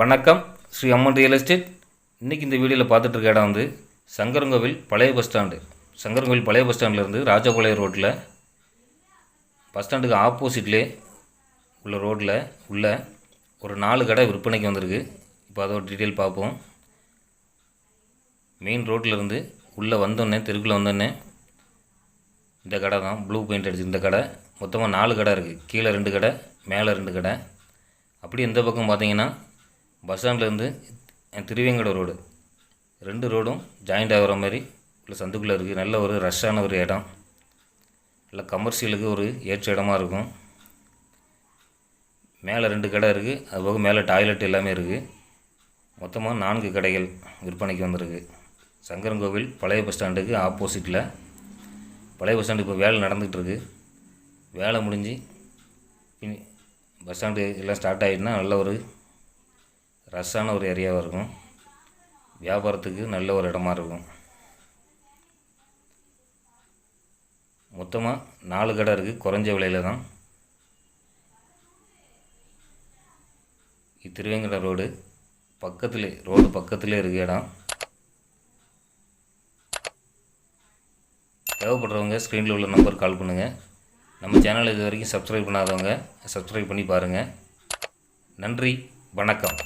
வணக்கம் ஸ்ரீ அம்மன் real estate. இன்றைக்கி இந்த வீடியோவில் பார்த்துட்டு இருக்க இடம் வந்து சங்கரங்கோவில் பழைய பஸ் ஸ்டாண்டு. சங்கரங்கோவில் பழைய பஸ் ஸ்டாண்ட்லேருந்து ராஜபாளையம் ரோட்டில் பஸ் ஸ்டாண்டுக்கு ஆப்போசிட்லே உள்ள ரோட்டில் உள்ள ஒரு நாலு கடை விற்பனைக்கு வந்திருக்கு. இப்போ அதோட டீட்டெயில் பார்ப்போம். மெயின் ரோட்டில் இருந்து உள்ளே வந்தோடனே தெருக்குள்ளே வந்தோடனே இந்த கடை தான். ப்ளூ பெயிண்ட் அடிச்சு இந்த கடை. மொத்தமாக நாலு கடை இருக்குது கீழே ரெண்டு கடை மேலே ரெண்டு கடை. அப்படி இந்த பக்கம் பார்த்தீங்கன்னா பஸ் ஸ்டாண்ட்லேருந்து திருவேங்கட ரோடு. ரெண்டு ரோடும் ஜாயிண்ட் ஆகிற மாதிரி உள்ள சந்துக்குள்ளே இருக்குது நல்ல ஒரு ரஷ்ஷான ஒரு இடம். நல்ல கமர்ஷியலுக்கு ஒரு ஏற்ற இடமா இருக்கும். மேலே ரெண்டு கடை இருக்குது அது போக மேலே டாய்லெட் எல்லாமே இருக்குது மொத்தமாக நான்கு கடைகள் விற்பனைக்கு வந்திருக்கு. சங்கரன்கோவில் பழைய பஸ் ஸ்டாண்டுக்கு ஆப்போசிட்டில் பழைய பஸ் ஸ்டாண்டு இப்போ வேலை நடந்துகிட்டு இருக்கு. வேலை முடிஞ்சு பஸ் ஸ்டாண்டு எல்லாம் ஸ்டார்ட் ஆகிட்டுனா நல்ல ஒரு ரஷ்ஷான ஒரு ஏரியாவாக இருக்கும். வியாபாரத்துக்கு நல்ல ஒரு இடமா இருக்கும். மொத்தமாக நாலு கடை இருக்குது குறைஞ்ச விலையில் தான். இது திருவேங்கட ரோடு. பக்கத்தில் ரோடு பக்கத்துலேயே இருக்க இடம். தேவைப்படுறவங்க ஸ்க்ரீனில் உள்ள நம்பர் கால் பண்ணுங்கள் நம்ம சேனல் இது வரைக்கும் சப்ஸ்கிரைப் பண்ணாதவங்க சப்ஸ்கிரைப் பண்ணி பாருங்கள் நன்றி வணக்கம்.